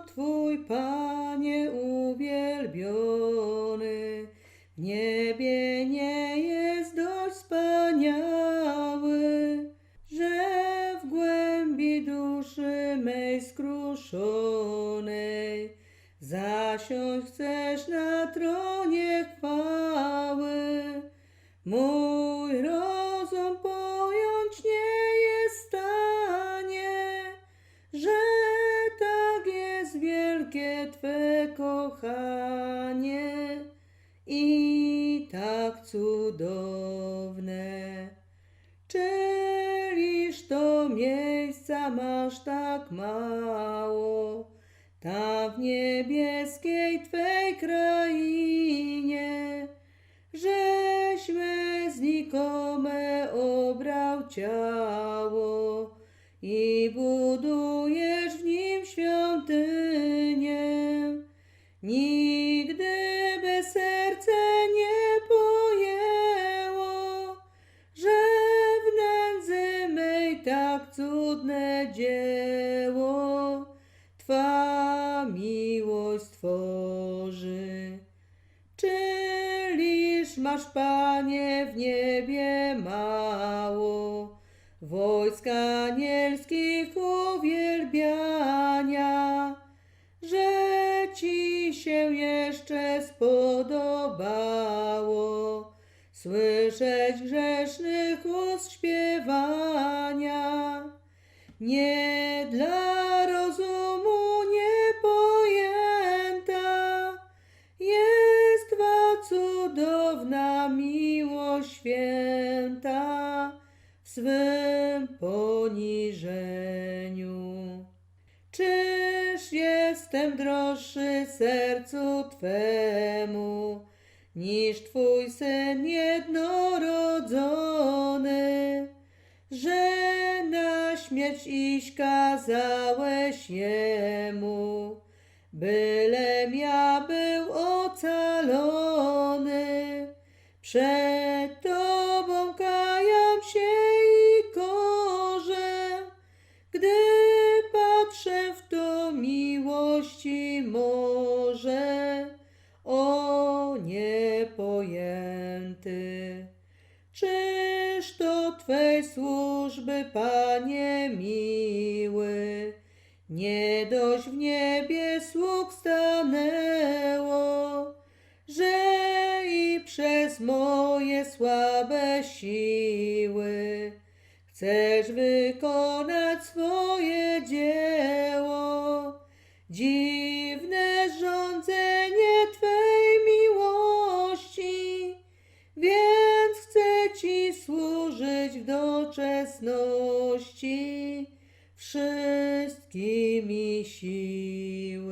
Twój, Panie uwielbiony, w niebie nie jest dość wspaniały, że w głębi duszy mej skruszonej zasiąść chcesz na tronie chwały. Mój wielkie Twe kochanie i tak cudowne. Czyliż to miejsca masz tak mało, tam w niebieskiej Twej krainie, żeśmy znikome obrał ciało i budujesz w nim świątynię. Nigdy by serce nie pojęło, że w nędzy mej tak cudne dzieło Twa miłość tworzy. Czyliż masz, Panie, w niebie mało wojska anielskich uwielbiania, się jeszcze spodobało słyszeć grzesznych ust śpiewania. Nie dla rozumu niepojęta jest Twa cudowna miłość święta w swym poniżeniu. Czyż jestem droższy sercu Twemu niż Twój Syn jednorodzony, że na śmierć iść kazałeś Jemu, bylem ja był ocalony. Przed patrzę w to miłości morze, o niepojęty. Czyż to Twej służby, Panie miły, nie dość w niebie sług stanęło, że i przez moje słabe siły chcesz wykonać swoje dzieło. Dziwne rządzenie Twej miłości, więc chcę Ci służyć w doczesności wszystkimi siły.